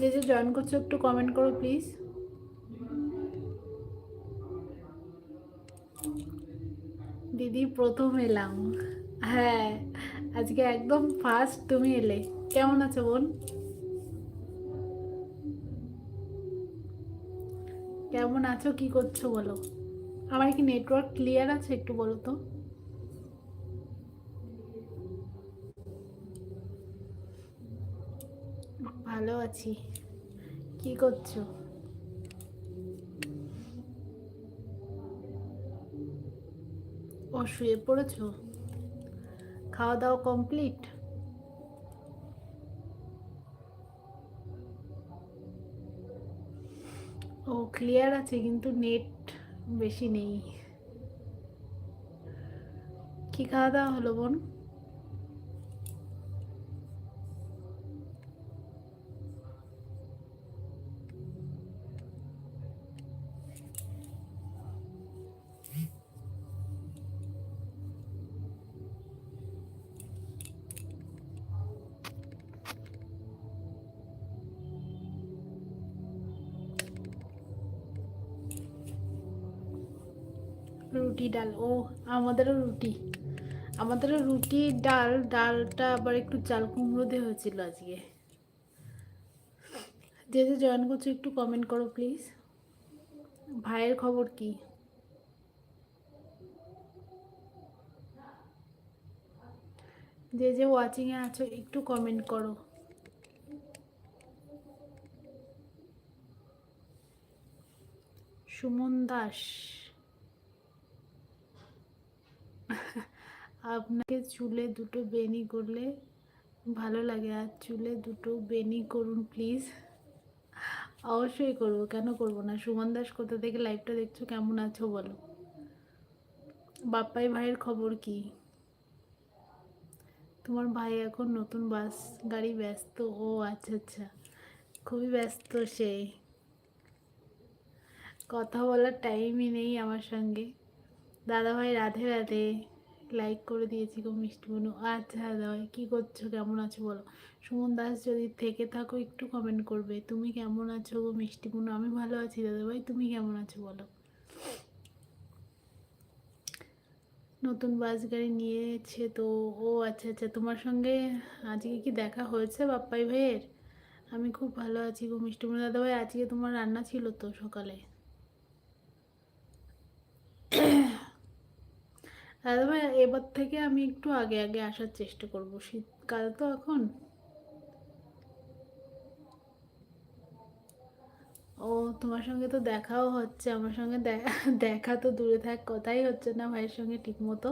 যে যে জয়েন করছ একটু কমেন্ট করো প্লিজ দিদি, প্রথম এলাম। হ্যাঁ আজকে একদম ফার্স্ট তুমি এলে। কেমন আছো বোন? কেমন আছো, কি করছ বলো? আমার কি নেটওয়ার্ক ক্লিয়ার আছে একটু বলো তো? ভালো আছি। কি করছ? ও শুয়ে পড়েছো? খাওয়া দাওয়া কমপ্লিট ও ক্লিয়ার আছে কিন্তু নেট বেশি নেই। কি খাওয়া দাওয়া হলো বোন? রুটি ডাল। ও, আমাদেরও রুটি। আমাদেরও রুটি, ডাল, ডালটা আবার একটু চাল কুমড়ো দিয়ে হয়েছিল আজকে। যে যে জয়েন করছ, একটু কমেন্ট করো প্লিজ ভাইয়ের খবর কি? যে যে ওয়াচিংয়ে আছো, একটু কমেন্ট করো। সুমন দাস। আপনাকে চুলে দুটো বেনি করলে ভালো লাগে, আর চুলে দুটো বেনি করুন প্লিজ অবশ্যই করব, কেন করব না? সুমন দাস কোথা থেকে লাইভটা দেখছ? কেমন আছো বলো? বাপ্পাই ভাইয়ের খবর কি? তোমার ভাই এখন নতুন বাস, গাড়ি ব্যস্ত। ও আচ্ছা আচ্ছা। খুবই ব্যস্ত সে। কথা বলার টাইমই নেই আমার সঙ্গে। দাদা ভাই রাধে রাধে। লাইক করে দিয়েছি গো মিষ্টি বনু। আচ্ছা দাদা ভাই কী করছ? কেমন আছো বলো? সুমন দাস যদি থেকে থাকো, একটু কমেন্ট করবে। তুমি কেমন আছো গো মিষ্টি বনু? আমি ভালো আছি দাদা ভাই তুমি কেমন আছো বলো? নতুন বাস গাড়ি নিয়েছে তো। ও আচ্ছা আচ্ছা তোমার সঙ্গে আজকে কি দেখা হয়েছে বাপ্পাই ভাইয়ের? আমি খুব ভালো আছি গো মিষ্টি বনু। দাদা ভাই আজকে তোমার রান্না ছিল তো সকালে? দাদা এবার থেকে আমি একটু আগে আগে আসার চেষ্টা করব। শীতকাল তো এখন। ও, তোমার সঙ্গে তো দেখাও হচ্ছে। আমার সঙ্গে দেখা তো দূরে থাক, কথাই হচ্ছে না ভাইয়ের সঙ্গে ঠিক মতো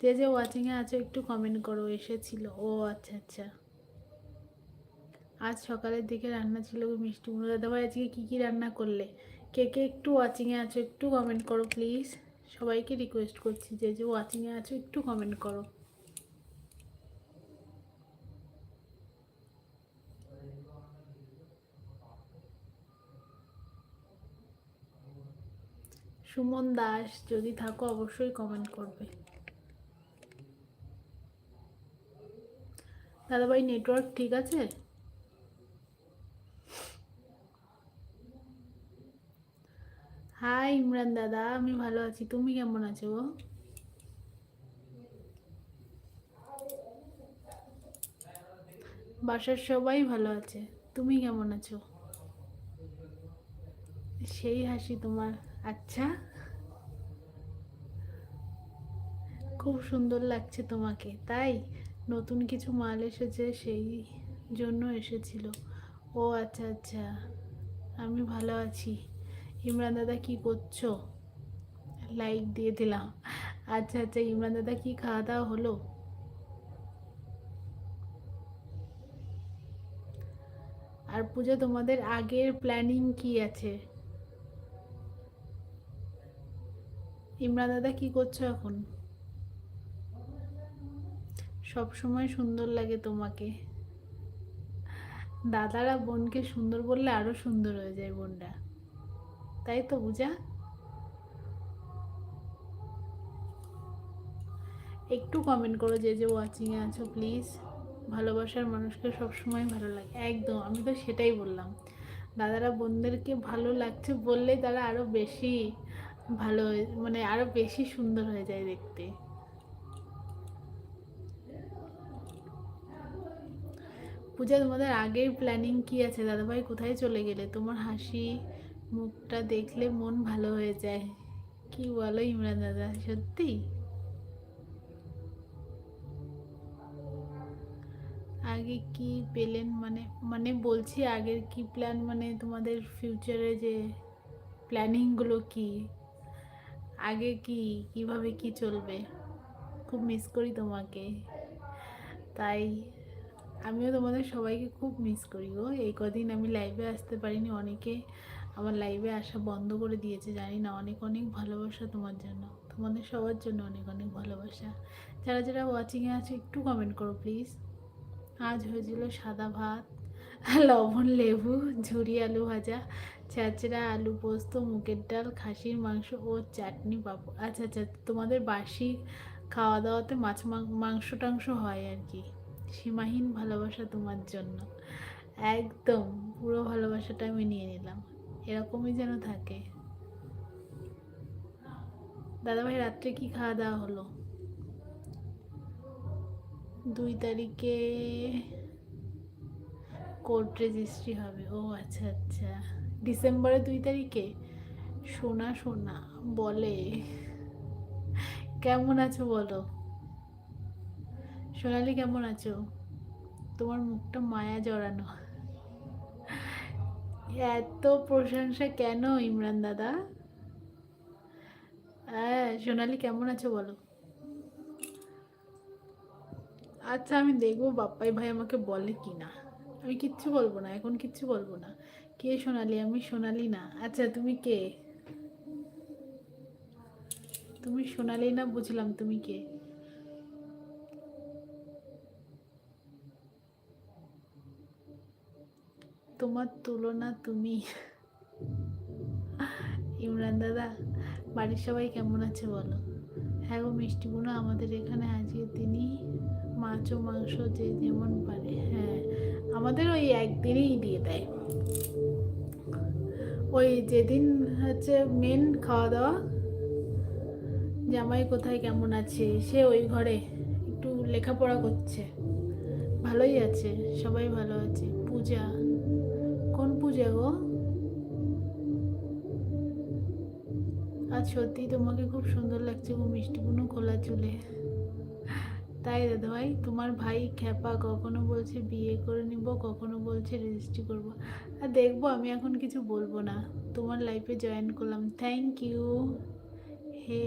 যে যে ওয়াচিংয়ে আছে, একটু কমেন্ট করো, এসেছিল। ও আচ্ছা আচ্ছা। আজ সকালের দিকে রান্না ছিল মিষ্টি মুড়ো দাদা ভাই আজকে কী কী রান্না করলে? কে কে একটু ওয়াচিংয়ে আছো, একটু কমেন্ট করো প্লিজ সবাইকে রিকোয়েস্ট করছি যে যে ওয়াচিংয়ে আছো, একটু কমেন্ট করো। সুমন দাস, যদি থাকো অবশ্যই কমেন্ট করবে। দাদাভাই নেটওয়ার্ক ঠিক আছে? হাই ইমরান দাদা, আমি ভালো আছি। তুমি কেমন আছো? গো বাসার সবাই ভালো আছে। তুমি কেমন আছো? সেই হাসি তোমার। আচ্ছা। খুব সুন্দর লাগছে তোমাকে, তাই? নতুন কিছু মাল এসেছে, সেই জন্য এসেছিল। ও আচ্ছা আচ্ছা। আমি ভালো আছি। ইমরান দাদা কি করছ? লাইক দিয়ে দিলাম। আচ্ছা আচ্ছা ইমরান দাদা কি খাওয়া দাওয়া হলো? আর পূজা, তোমাদের আগের প্ল্যানিং কি আছে? ইমরান দাদা কি করছ এখন? সব সময় সুন্দর লাগে তোমাকে। দাদারা বোনকে সুন্দর বললে আরও সুন্দর হয়ে যায় বোনটা তাই তো পূজা? একটু কমেন্ট করো যে যে ওয়াচিংয়ে আছো প্লিজ ভালোবাসার মানুষকে সবসময় ভালো লাগে। একদম, আমি তো সেটাই বললাম। দাদারা বোনদেরকে ভালো লাগছে বললেই তারা আরও বেশি ভালো মানে আরও বেশি সুন্দর হয়ে যায় দেখতে। পূজা, তোমাদের আগের প্ল্যানিং কি আছে? দাদাভাই কোথায় চলে গেলে? তোমার হাসি? মুখটা দেখলে মন ভালো হয়ে যায়। কি বলো ইমরান দাদা, সত্যি? আগে কি পেলেন? মানে মানে বলছি আগের কি প্ল্যান মানে তোমাদের ফিউচারে যে প্ল্যানিংগুলো কি? আগে কি, কীভাবে কি চলবে? খুব মিস করি তোমাকে। তাই আমিও তোমাদের সবাইকে খুব মিস করি গো। এই কদিন আমি লাইভে আসতে পারিনি, অনেকে আমার লাইভে আসা বন্ধ করে দিয়েছে। জানি না, অনেক অনেক ভালোবাসা তোমার জন্য। তোমাদের সবার জন্য অনেক অনেক ভালোবাসা। যারা যারা ওয়াচিংয়ে আছে, একটু কমেন্ট করো প্লিজ আজ হয়েছিল সাদা ভাত, লবণ, লেবু, ঝুরি আলু ভাজা চাচড়া আলু পোস্ত, মুগের ডাল, খাসির মাংস ও চাটনি পাপড় আচ্ছা আচ্ছা তোমাদের বাসি খাওয়া দাওয়াতে মাছ মাংস, টাংস হয় আর কি। সীমাহীন ভালোবাসা তোমার জন্য। একদম, পুরো ভালোবাসাটা আমি নিয়ে নিলাম। এরকমই যেন থাকে। দাদাভাই, রাত্রে কি খাওয়া দাওয়া হলো? দুই তারিখে কোর্ট রেজিস্ট্রি হবে। ও আচ্ছা আচ্ছা। ডিসেম্বরে দুই তারিখে? সোনা সোনা বলে। কেমন আছো বলো? সোনালি, কেমন আছো? তোমার মুখটা মায়া জড়ানো। এত প্রশংসা কেন ইমরান দাদা? হ্যাঁ সোনালি কেমন আছো বলো? আচ্ছা আমি দেখব বাপ্পাই ভাই আমাকে বলে কি না আমি কিচ্ছু বলব না, এখন কিচ্ছু বলব না। কে সোনালি? আমি সোনালি না। আচ্ছা তুমি কে? তুমি সোনালি না, বুঝলাম তুমি কে। তোমার তুলনা তুমি। ইমরান দাদা, বাড়ির সবাই কেমন আছে বলো? হ্যাঁ গো মিষ্টি বোনা আমাদের এখানে আজকে তিনি মাছ ও মাংস যে যেমন পারে হ্যাঁ। আমাদের ওই একদিনেই দিয়ে দেয়। ওই যেদিন হচ্ছে মেন খাওয়া দাওয়া, জামাই কোথায় কেমন আছে, সে ওই ঘরে একটু লেখাপড়া করছে। ভালোই আছে, সবাই ভালো আছে। পূজা? কোন পূজা গো? আজ সত্যি তোমাকে খুব সুন্দর লাগছে গো মিষ্টি কোনো খোলা চুলে। তাই দাদা ভাই তোমার ভাই খ্যাপা কখনো বলছে বিয়ে করে নিব, কখনো বলছে রেজিস্ট্রি করব। আর দেখব, আমি এখন কিছু বলব না। তোমার লাইফে জয়েন করলাম। থ্যাংক ইউ হে,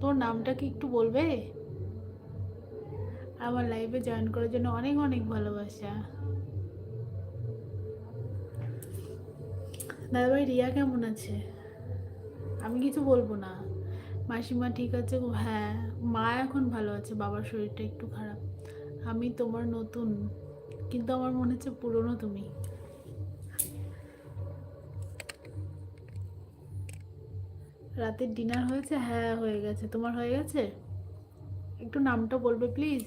তোর নামটা কি একটু বলবে? আমার লাইফে জয়েন করার জন্য অনেক অনেক ভালোবাসা। দাদাভাই, রিয়া কেমন আছে? আমি কিছু বলব না। মাসিমা ঠিক আছে? হ্যাঁ মা এখন ভালো আছে, বাবার শরীরটা একটু খারাপ। আমি তোমার নতুন, কিন্তু আমার মনে হচ্ছে পুরনো তুমি। রাতের ডিনার হয়েছে? হ্যাঁ হয়ে গেছে। তোমার হয়ে গেছে? একটু নামটা বলবে প্লিজ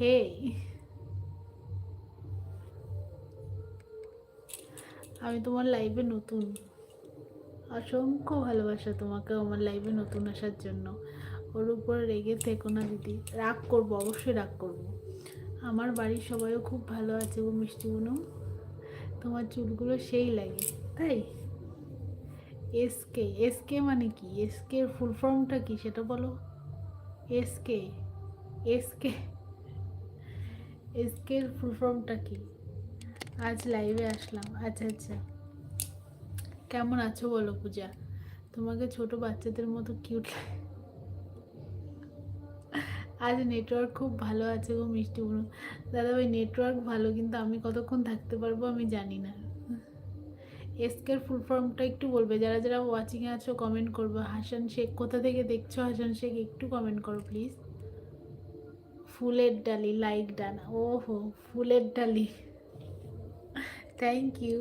হে আমি তোমার লাইভে নতুন। অসংখ্য ভালোবাসা তোমাকে আমার লাইভে নতুন আসার জন্য। ওর উপর রেগে থেকো না দিদি। রাগ করব, অবশ্যই রাগ করব। আমার বাড়ির সবাইও খুব ভালো আছে গো মিষ্টিগুলো তোমার চুলগুলো সেই লাগে, তাই? এসকে এসকে মানে কি? এসকে ফুল ফর্মটা কি সেটা বলো। এসকে এসকে এসকের ফুল ফর্মটা কি আজ লাইভে আসলাম। আচ্ছা আচ্ছা। কেমন আছো বলো পূজা? তোমাকে ছোট বাচ্চাদের মতো কিউট আজ নেটওয়ার্ক খুব ভালো আছে গো মিষ্টি বুনু। দাদা ভাই নেটওয়ার্ক ভালো, কিন্তু আমি কতক্ষণ থাকতে পারব আমি জানি না। এসকের ফুল ফর্মটা একটু বলবে। যারা যারা ওয়াচিংয়ে আছো কমেন্ট করবে। হাসান শেখ, কোথা থেকে দেখছ হাসান শেখ, একটু কমেন্ট করো প্লিজ ফুলের ডালি লাইক ডান। ওহো, ফুলের ডালি। থ্যাংক ইউ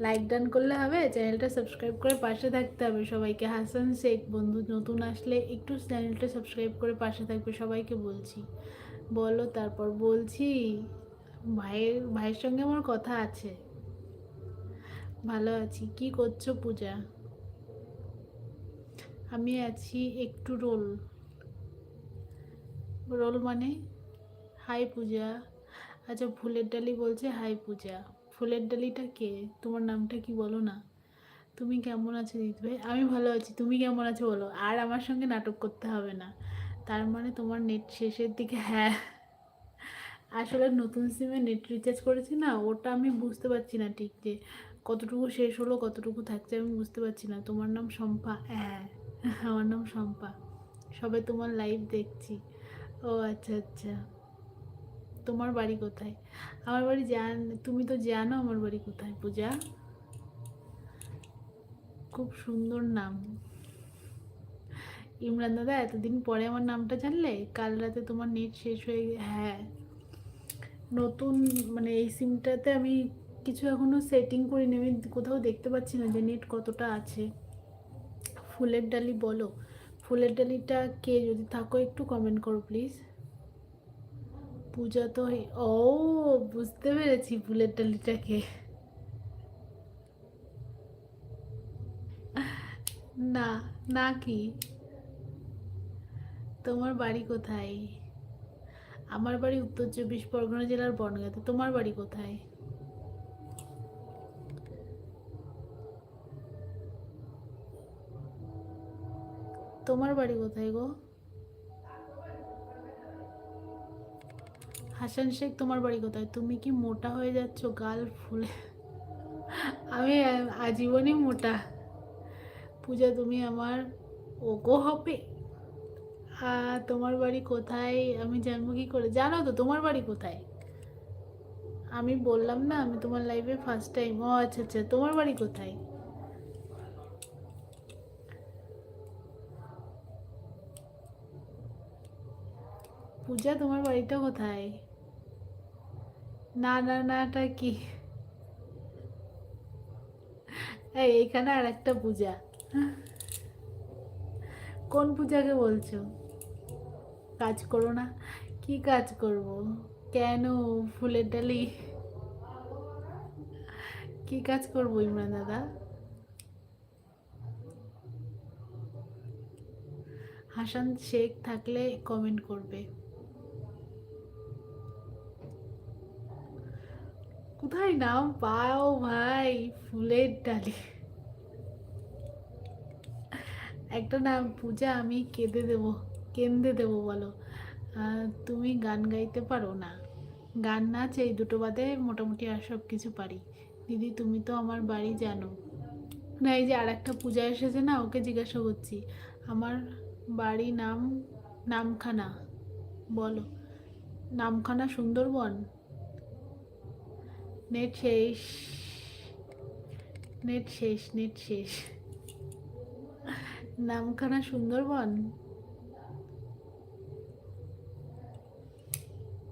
লাইক ডান করলে হবে চ্যানেলটা সাবস্ক্রাইব করে পাশে থাকতে হবে। সবাইকে হাসান শেখ, বন্ধু নতুন আসলে একটু চ্যানেলটা সাবস্ক্রাইব করে পাশে থাকবে, সবাইকে বলছি। বলো, তারপর বলছি, ভাইয়ের ভাইয়ের সঙ্গে আমার কথা আছে। ভালো আছি। কি করছ পূজা? আমি আছি একটু রোল। রোল মানে? হাই পূজা। আচ্ছা ফুলের ডালি বলছে হাই পূজা। ফুলের ডালিটা কে? তোমার নামটা কি বলো না। তুমি কেমন আছো দিদি ভাই? আমি ভালো আছি, তুমি কেমন আছো বলো। আর আমার সঙ্গে নাটক করতে হবে না। তার মানে তোমার নেট শেষের দিকে হ্যাঁ। আসলে নতুন সিমে নেট রিচার্জ করেছি না, ওটা আমি বুঝতে পারছি না ঠিক যে কতটুকু শেষ হলো, কতটুকু থাকছে আমি বুঝতে পারছি না। তোমার নাম শম্পা হ্যাঁ। আমার নাম শম্পা। সবে তোমার লাইভ দেখছি। ও আচ্ছা আচ্ছা। তোমার বাড়ি কোথায়? আমার বাড়ি জান, তুমি তো জানো আমার বাড়ি কোথায়, পূজা। খুব সুন্দর নাম। ইমরান দাদা, এতদিন পরে আমার নামটা জানলে? কাল রাতে তোমার নেট শেষ হয়ে হ্যাঁ। নতুন মানে এই সিমটাতে আমি কিছু এখনও সেটিং করিনি। আমি কোথাও দেখতে পাচ্ছি না যে নেট কতটা আছে। ফুলের ডালি বলো। ফুলের ডালিটা কে যদি থাকো একটু কমেন্ট করো প্লিজ পূজা তো ও, বুঝতে পেরেছি ফুলের ডালিটাকে। না না কি? তোমার বাড়ি কোথায়? আমার বাড়ি উত্তর চব্বিশ পরগনা জেলার বনগাঁতে তোমার বাড়ি কোথায়? তোমার বাড়ি কোথায় গো? হাসান শেখ, তোমার বাড়ি কোথায়? তুমি কি মোটা হয়ে যাচ্ছ? গাল ফুলে। আমি আজীবনই মোটা। পূজা, তুমি আমার ওগো হবে। তোমার বাড়ি কোথায়? আমি জানব কি করে? জানো তো, তোমার বাড়ি কোথায়? আমি বললাম না, আমি তোমার লাইফে ফার্স্ট টাইম ও আচ্ছা আচ্ছা তোমার বাড়ি কোথায়? পূজা, তোমার বাড়িটা কোথায়? না না নাটা কি? এই, এখানে আর একটা পূজা। কোন পূজাকে বলছো? কাজ করো না। কি কাজ করব? কেন ফুলের ডালি? কি কাজ করব, ইমরান দাদা? হাসান শেখ থাকলে কমেন্ট করবে। নাম পাও ভাই ফুলের ডালি একটা নাম পূজা আমি কেঁদে দেবো কেঁদে দেবো বলো। তুমি গান গাইতে পারো না। গান নাচ এই দুটো বাদে মোটামুটি আর সব কিছু পারি। দিদি, তুমি তো আমার বাড়ি জানো। না, এই যে আর একটা পূজা এসেছে না, ওকে জিজ্ঞাসা করছি। আমার বাড়ি নাম, নামখানা। বলো। নামখানা সুন্দরবন? নেট শেষ নেট শেষ নেট শেষ নামখানা সুন্দরবন?